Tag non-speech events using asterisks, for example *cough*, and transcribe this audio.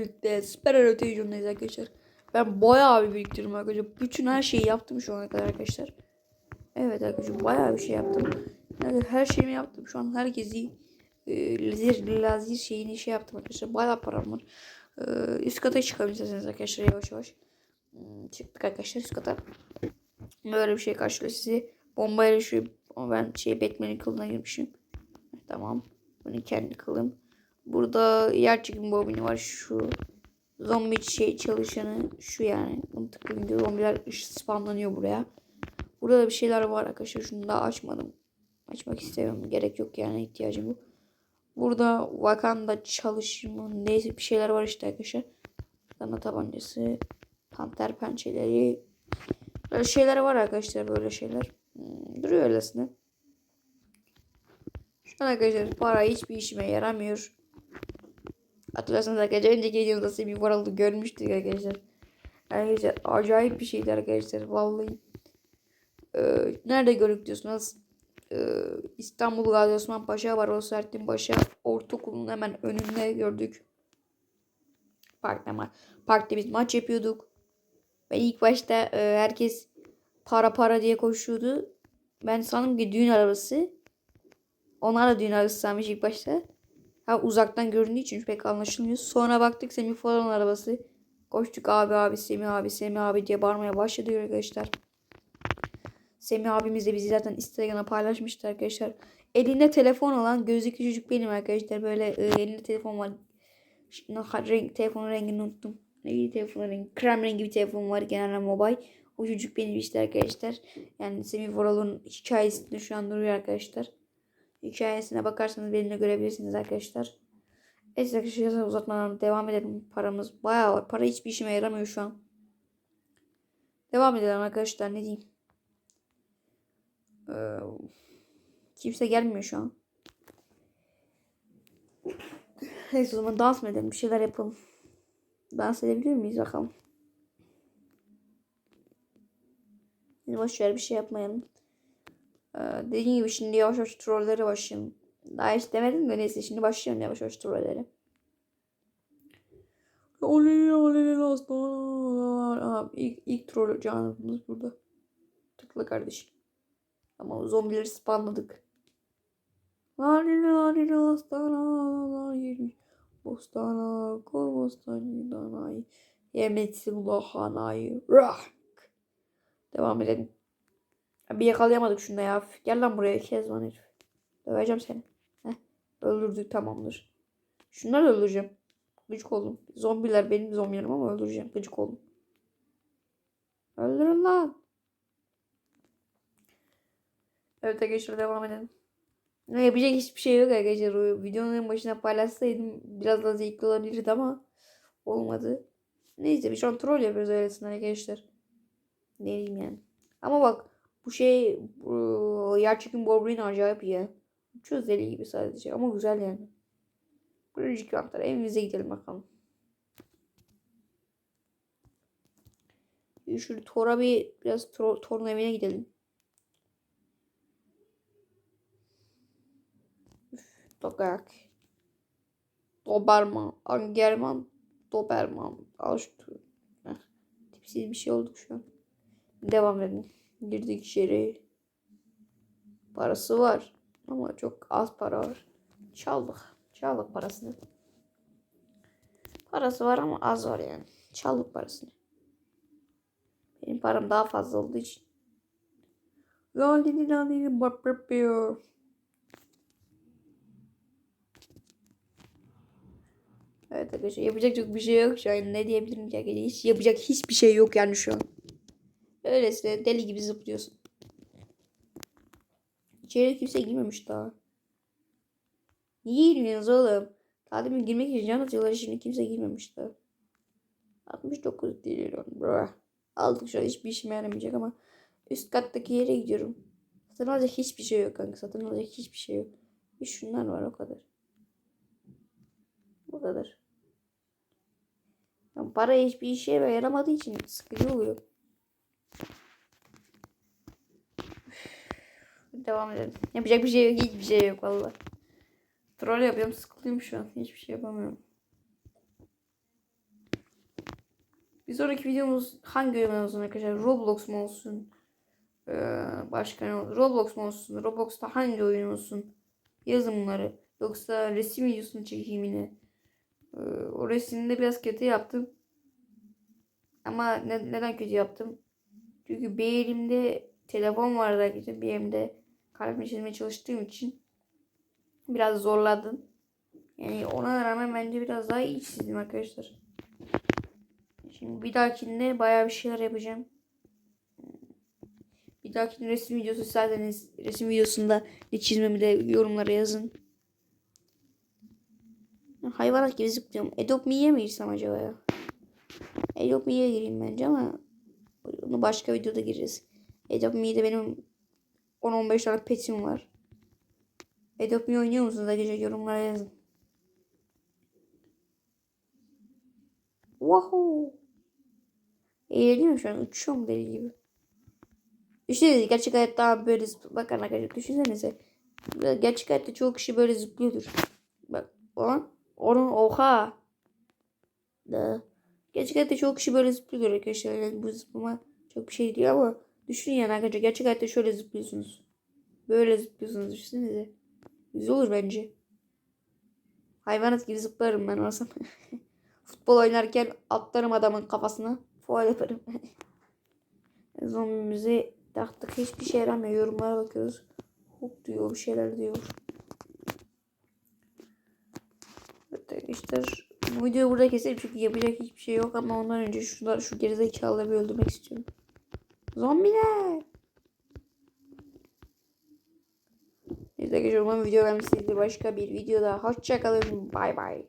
birlikte Süper Hero Televizyon'dayız arkadaşlar. Ben bayağı bir biriktirdim arkadaşlar. Bütün her şeyi yaptım şu ana kadar arkadaşlar. Evet arkadaşlar bayağı bir şey yaptım. Yani her şeyimi yaptım. Şu an herkesi e, lazer, lazer şeyini şey yaptım arkadaşlar. Bayağı param var. E, üst kata çıkalım isterseniz arkadaşlar yavaş yavaş. Hmm, çıktık arkadaşlar üst kata. Böyle bir şey karşılıyor sizi. Bombayla şu ben şey Batman'in kılına girmişim. Tamam. Bunu kendi kılım. Burada yer çekim bobini var şu. Zombi şey çalışanı şu yani. Bunu tıklayınca zombiler spamlanıyor buraya. Burada da bir şeyler var arkadaşlar. Şunu da açmadım. Açmak istemiyorum. Gerek yok yani ihtiyacım yok. Burada Wakanda çalışımı neyse bir şeyler var işte arkadaşlar. Dana tabancası. Panter pençeleri. Böyle şeyler var arkadaşlar böyle şeyler. Hmm, duruyor öylesine. Şu an arkadaşlar para hiçbir işime yaramıyor. Hatırlarsanız arkadaşlar önceki videomda Semih Varal'ı görmüştük arkadaşlar. Arkadaşlar acayip bir şeydi arkadaşlar vallahi. Ee, nerede gördük diyorsunuz? Ee, İstanbul Gazi Osman Paşa var. O Sertin Paşa Ortaokulu'nun hemen önünde gördük. Parkta, ma parkta biz maç yapıyorduk. Ve ilk başta e, herkes para para diye koşuyordu. Ben sandım ki düğün arabası. Onlar da düğün arabası sanmış ilk başta. Ha uzaktan göründüğü için pek anlaşılmıyor. Sonra baktık Semih falan arabası. Koştuk abi abi Semih abi Semih abi diye bağırmaya başladı arkadaşlar. Semih abimiz de bizi zaten Instagram'a paylaşmıştı arkadaşlar. Elinde telefon olan gözlüklü çocuk benim arkadaşlar. Böyle e, elinde telefon var. Şimdi, renk, telefonun rengini unuttum. Neydi telefonun rengi? Krem rengi bir telefon var genelde mobile. O çocuk benim işte arkadaşlar. Yani Semih Voral'ın hikayesinde şu an duruyor arkadaşlar. Hikayesine bakarsanız benimle görebilirsiniz arkadaşlar. Evet arkadaşlar uzatmadan devam edelim. Paramız bayağı var. Para hiçbir işime yaramıyor şu an. Devam edelim arkadaşlar ne diyeyim. Ee, kimse gelmiyor şu an. Neyse o zaman dans mı edelim? Bir şeyler yapalım. Dans edebilir miyiz bakalım. Boş ver bir şey yapmayalım. Ee, dediğim gibi şimdi yavaş yavaş trollere başlayalım. Daha hiç demedim de neyse şimdi başlayalım yavaş yavaş trollere. Oley oley aslanlar. Aha, ilk, ilk troll canımız burada. Tıkla kardeşim. Ama zombileri spamladık. Lali lali lastana yeni bostana kol bostani danayı yemetsin lahanayı rak. Devam edelim. Bir yakalayamadık şunda ya. Gel lan buraya Kezban herif. Döveceğim seni. Heh. Öldürdük tamamdır. Şunları öldüreceğim. Gıcık oldum. Zombiler benim zombilerim ama öldüreceğim. Gıcık oldum. Öldürün lan. Evet arkadaşlar devam edelim. Ne yapacak hiçbir şey yok arkadaşlar. O videonun en başına paylaşsaydım biraz daha zevkli olabilirdi ama olmadı. Neyse biz şu an troll yapıyoruz öylesine arkadaşlar. Ne diyeyim yani. Ama bak bu şey bu, gerçekin Wolverine acayip iyi. Çok deli gibi sadece ama güzel yani. Bölücük yantar evimize gidelim bakalım. Şu Thor'a bir biraz Thor'un evine gidelim. Tokak. Doberman. Angerman. Doberman. Al şu. Heh. Tipsiz bir şey olduk şu an. Devam edin. Girdik içeri. Parası var. Ama çok az para var. Çaldık. Çaldık parasını. Parası var ama az var yani. Çaldık parasını. Benim param daha fazla olduğu için. Lalini lalini bapapıyor. Evet arkadaşlar yapacak çok bir şey yok şu an. Ne diyebilirim ki? Hiç yapacak hiçbir şey yok yani şu an. Öylesine deli gibi zıplıyorsun. İçeri kimse girmemiş daha. Niye girmiyorsunuz oğlum? Daha demin girmek için can atıyorlar şimdi kimse girmemiş daha. 69 diyorum bro. Aldık şu an hiçbir işime yaramayacak ama üst kattaki yere gidiyorum. Satın alacak hiçbir şey yok kanka. Satın alacak hiçbir şey yok. Bir şunlar var o kadar. Bu kadar. Yani para hiçbir işe yaramadığı için sıkıcı oluyor. Devam edelim. Yapacak bir şey yok. Hiçbir şey yok valla. Troll yapıyorum. Sıkılıyorum şu an. Hiçbir şey yapamıyorum. Bir sonraki videomuz hangi oyun olsun arkadaşlar? Roblox mu olsun? Ee, başka ne olur? Roblox mu olsun? Roblox'ta hangi oyun olsun? Yazın bunları. Yoksa resim videosunu çekeyim yine. Ee, o resimde biraz kötü yaptım. Ama ne- neden kötü yaptım? Çünkü bir elimde telefon vardı arkadaşlar. Bir elimde kalem çizmeye çalıştığım için biraz zorladım. Yani ona rağmen bence biraz daha iyi çizdim arkadaşlar. Şimdi bir dahakinde bayağı bir şeyler yapacağım. Bir dahaki resim videosu isterseniz resim videosunda ne çizmemi de yorumlara yazın. Hayvanat gibi zıplıyorum. Adopt Me'ye mi girsem acaba ya? Adopt Me'ye gireyim bence ama onu başka videoda gireceğiz. Adopt Me'de benim 10-15 tane petim var. Adopt Me oynuyor musunuz? Arkadaşlar yorumlara yazın. Wahoo! Eğleniyorum şu an. Uçuyorum deli gibi. Düşünsenize gerçek hayatta böyle bakın arkadaşlar düşünsenize. Gerçek hayatta çoğu kişi böyle zıplıyordur. Bak olan onun oha. Da. Gerçek hayatta çoğu kişi böyle zıplıyordur arkadaşlar. Yani bu zıplama çok bir şey değil ama düşünün yani arkadaşlar gerçek hayatta şöyle zıplıyorsunuz. Böyle zıplıyorsunuz düşünsenize. Güzel olur bence. Hayvanat gibi zıplarım ben olsam. *laughs* Futbol oynarken atlarım adamın kafasına. Faul yaparım. *laughs* Zombimizi taktık. Hiçbir şey yaramıyor. Yorumlara bakıyoruz. Hop diyor. Bir şeyler diyor. Arkadaşlar. Bu videoyu burada keselim çünkü yapacak hiçbir şey yok ama ondan önce şurada şu gerizekalıları bir öldürmek istiyorum. Zombiler. Neyse arkadaşlar umarım video beğenmişsinizdir. Başka bir videoda. Hoşçakalın. Bay bay.